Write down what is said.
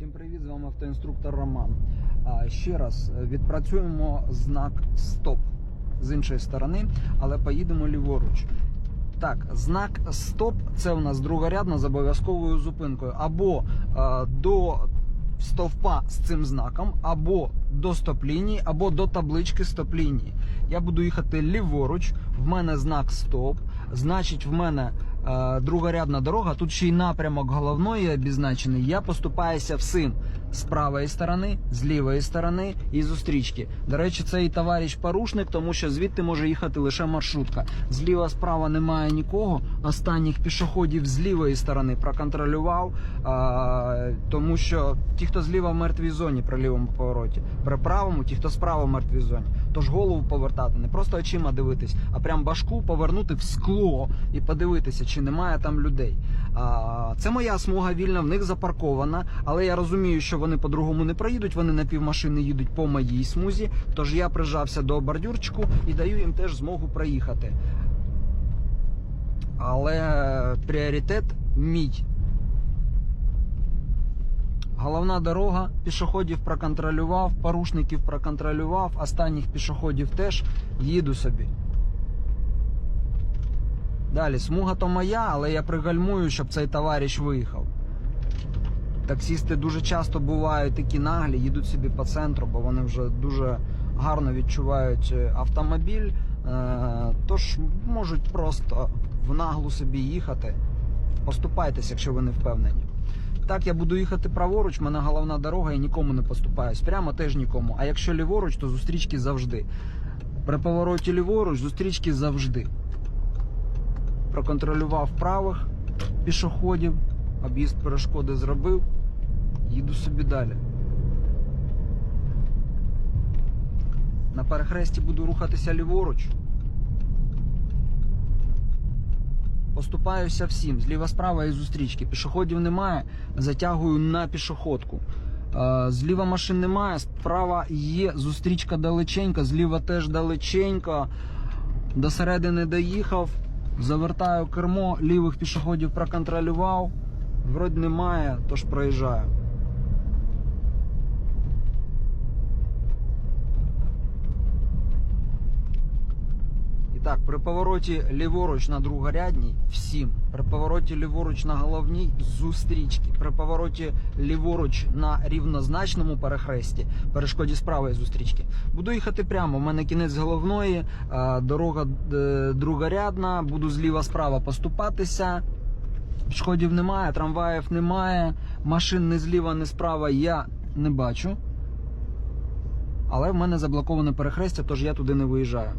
Всім привіт, з вами автоінструктор Роман. Ще раз е, відпрацюємо знак Стоп з іншої сторони, але поїдемо ліворуч. Так, знак Стоп це у нас другорядна з обов'язковою зупинкою. Або е, до стовпа з цим знаком, або до стоп-лінії, або до таблички стоп-лінії. Я буду їхати ліворуч, в мене знак Стоп, значить, в мене другорядна дорога, тут ще й напрямок головної обізначений. Я поступаюся всім з правої сторони, з лівої сторони і зустрічки. До речі, цей товариш порушник, тому що звідти може їхати лише маршрутка. Зліва справа немає нікого. Останніх пішоходів з лівої сторони проконтролював, а, тому що ті, хто зліва в мертвій зоні при лівому повороті, при правому, ті, хто справа в мертвій зоні. Тож голову повертати, не просто очима дивитись, а прям башку повернути в скло і подивитися, чи немає там людей. А, це моя смуга вільна, в них запаркована, але я розумію, що вони по-другому не проїдуть. Вони на півмашини їдуть по моїй смузі. Тож я прижався до бордюрчику і даю їм теж змогу проїхати. Але пріоритет мій. Головна дорога, пішоходів проконтролював, порушників проконтролював, останніх пішоходів теж їду собі. Далі, смуга то моя, але я пригальмую, щоб цей товариш виїхав. Таксісти дуже часто бувають такі наглі, їдуть собі по центру, бо вони вже дуже гарно відчувають е, автомобіль, е, тож можуть просто в наглу собі їхати. Поступайтесь, якщо ви не впевнені. Так, я буду їхати праворуч, в мене головна дорога, я нікому не поступаюсь. Прямо теж нікому. А якщо ліворуч, то зустрічки завжди. При повороті ліворуч зустрічки завжди. Проконтролював правих пішоходів, об'їзд перешкоди зробив, їду собі далі. На перехресті буду рухатися ліворуч. Поступаюся всім. Зліва справа і зустрічки. Пішоходів немає, затягую на пішоходку. Е, Зліва машин немає, справа є зустрічка далеченька, зліва теж далеченько. До середини доїхав, завертаю кермо, лівих пішоходів проконтролював. Вроді немає, тож проїжджаю. І так, при повороті ліворуч на другорядній всім. При повороті ліворуч на головній зустрічки. При повороті ліворуч на рівнозначному перехресті, перешкоді з зустрічки. Буду їхати прямо. У мене кінець головної, дорога е, другорядна, буду зліва справа поступатися. Пішходів немає, трамваїв немає, машин не зліва, не справа я не бачу. Але в мене заблоковане перехрестя, тож я туди не виїжджаю.